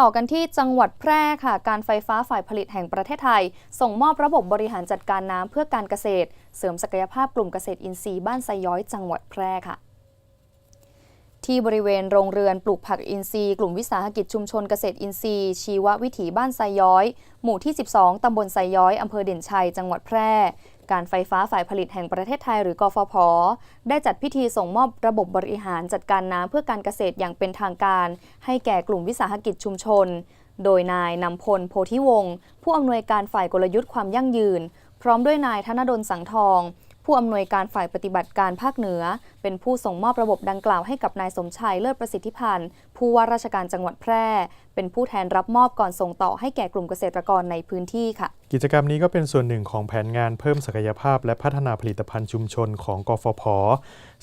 ต่อกันที่จังหวัดแพร่ค่ะ การไฟฟ้าฝ่ายผลิตแห่งประเทศไทย ส่งมอบระบบบริหารจัดการน้ำเพื่อการเกษตร เสริมศักยภาพกลุ่มเกษตรอินทรีย์บ้านไซย้อยจังหวัดแพร่ค่ะที่บริเวณโรงเรือนปลูกผักอินทรีย์ กลุ่มวิสาหกิจชุมชนเกษตรอินทรีย์ชีววิถีบ้านไซย้อย หมู่ที่ 12 ตำบลไซย้อย อำเภอเด่นชัย จังหวัดแพร่ การไฟฟ้าฝ่ายผลิตแห่งประเทศไทยหรือกฟผ ได้จัดพิธีส่งมอบระบบบริหารจัดการน้ำเพื่อการเกษตรอย่างเป็นทางการ ให้แก่กลุ่มวิสาหกิจชุมชน โดยนายนำพลโพธิวงศ์ผู้อำนวยการฝ่ายกลยุทธ์ความยั่งยืน พร้อมด้วยนายธนดลสังทอง ผู้อำนวยการฝ่ายปฏิบัติการภาคเหนือ เป็นผู้ส่งมอบระบบดังกล่าวให้กับนายสมชัยเลิศประสิทธิพันธ์ผู้ว่าราชการจังหวัดแพร่ เป็นผู้แทนรับมอบก่อนส่งต่อให้แก่กลุ่มเกษตรกรในพื้นที่ค่ะ กิจกรรมนี้ก็เป็นส่วนหนึ่งของแผนงานเพิ่มศักยภาพ และพัฒนาผลิตภัณฑ์ชุมชนของกฟผ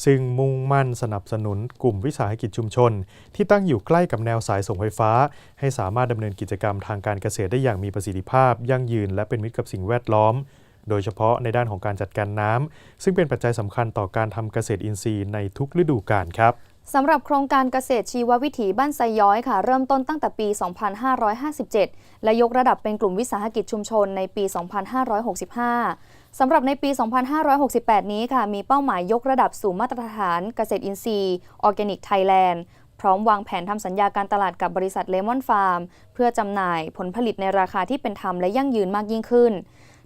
ซึ่งมุ่งมั่นสนับสนุนกลุ่มวิสาหกิจชุมชน ที่ตั้งอยู่ใกล้กับแนวสายส่งไฟฟ้า ให้สามารถดำเนินกิจกรรมทางการเกษตรได้อย่างมีประสิทธิภาพ ยั่งยืน และเป็นมิตรกับสิ่งแวดล้อม โดยเฉพาะในด้านของการจัดการน้ำซึ่งเป็นปัจจัยสำคัญต่อการทำเกษตรอินทรีย์ในทุกฤดูกาลครับสำหรับโครงการเกษตรชีววิถีบ้านไซย้อยค่ะ เริ่มต้นตั้งแต่ปี 2557 และยกระดับเป็นกลุ่มวิสาหกิจชุมชนในปี 2565 สำหรับในปี 2568 นี้ค่ะ มีเป้าหมายยกระดับสู่มาตรฐานเกษตรอินทรีย์ออร์แกนิกไทยแลนด์พร้อมวางแผนทำสัญญาการตลาดกับบริษัทเลมอนฟาร์ม เพื่อจำหน่ายผลผลิตในราคาที่เป็นธรรมและยั่งยืนมากยิ่งขึ้น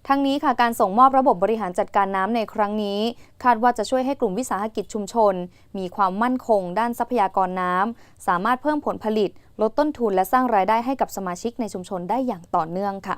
ทั้งนี้ค่ะการส่งมอบระบบบริหารจัดการน้ำในครั้งนี้ คาดว่าจะช่วยให้กลุ่มวิสาหกิจชุมชน มีความมั่นคง ด้านทรัพยากรน้ำสามารถเพิ่มผลผลิต ลดต้นทุนและสร้างรายได้ให้กับสมาชิกในชุมชนได้อย่างต่อเนื่องค่ะ